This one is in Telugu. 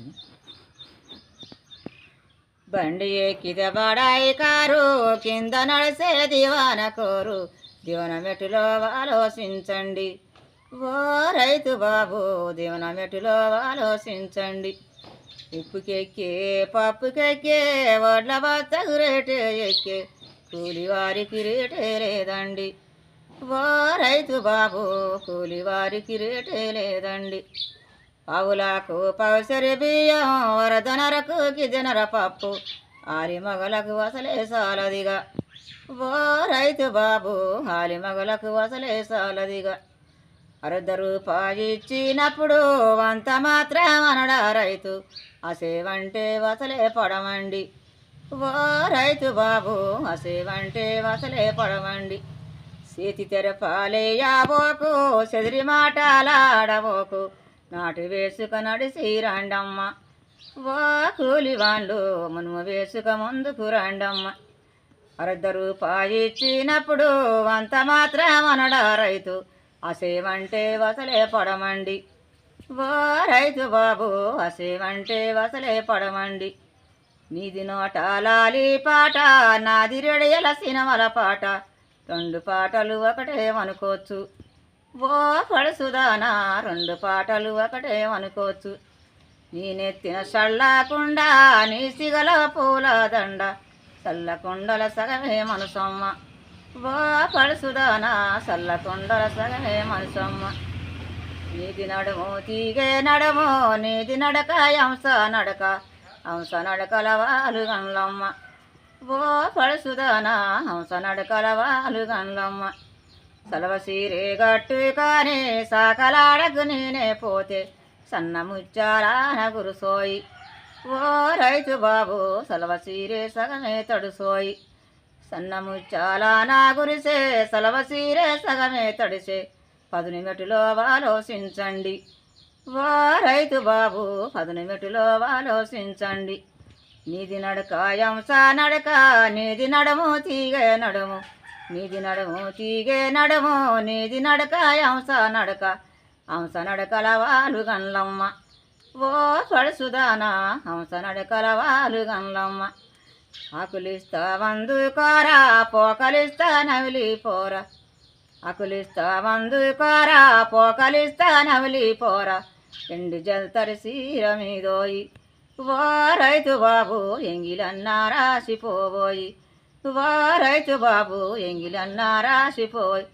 అని బండి ఎక్కితే బడాయి కారు కింద నడిసే దివాన కోరు. దివన మెట్టులో ఆలోచించండి. ఓ రైతు బాబు దివన మెట్టులో ఆలోచించండి. ఉప్పుకెక్కే పప్పుకెక్కే వడ్ల బత్తకు రేటే ఎక్కే. కూలివారికి రేటే లేదండి. ఓ రైతు బాబు కూలివారికి రేటే లేదండి. పావులకు పవసరి బియ్యం వరదనరకు గిజనర పప్పు. ఆలి మగలకు వసలే సాలదిగా. ఓ రైతు బాబు ఆలి మగలకు వసలే సాలదిగా. అర్ధ రూపాయి ఇచ్చినప్పుడు వంత మాత్రం అనడా రైతు. అసేవంటే వసలే పడమండి. ఓ రైతు బాబు అసేవంటే వసలే పడమండి. చేతి తెరపాలేయాబోకు చెదిరి మాటలాడబోకు. నాటు వేసుక నడిసి రండమ్మ ఓ కూలి వాళ్ళు మునుము వేసుక ముందుకు రండమ్మ. అర్ధ రూపాయి ఇచ్చినప్పుడు అంత మాత్రం అనడా రైతు. అసేవంటే వసలే పడమండి. ఓ రైతు బాబు అసేవంటే వసలే పడమండి. నీది నోట లాలి పాట నాది రెడయల సినిమల పాట. రెండు పాటలు ఒకటే అనుకోవచ్చు. ఓ పడుసుదానా రెండు పాటలు ఒకటే అనుకోవచ్చు. నేనెత్తిన చల్లకుండా నీ సిగల పూలదండ చల్లకుండల సగమే మనసమ్మ. ఓ పడుసుదానా చల్లకుండల సగమే మనసమ్మ. నీది నడుము తీగే నడుము నీది నడక హంస నడక హంస నడకల వాళ్ళు గండ్లమ్మ. ఓ పడుసుదానా హంస నడకల వాళ్ళు గండ్లమ్మ. సలవ సీరే కానీ సాకలాడకు నేనే పోతే సన్నముచ్చారాన గురుసోయి. ఓ రైతు బాబు సలవసీరే సగమే తడుసోయి. సన్న ముచ్చాల నా గురిసే సలవసీరే సగమే తడిసే పదునిమెటిలో ఆలోచించండి ఓ రైతు బాబు పదుని ఆలోచించండి నీది నడక అంశ నడక నీది నడము తీగే నడము. నీది నడుము తీగే నడుము నీది నడక హంస నడక. హంస నడకల వాలు గన్లమ్మ ఓ పడుసుదానా హంస నడకల వాళ్ళు గన్లమ్మ ఆకులిస్తా వందుకోరా పోకలిస్తా నవిలి పోరా. ఆకులిస్తా వందుకోరా పోకలిస్తా నవిలి పోరా. ఎండు జల్తరి సీర మీదోయి. ఓ రైతు బాబు ఎంగిలన్నా రాసిపోబోయి రైతు బాబు ఎంగిలన్నా రాసిపోయి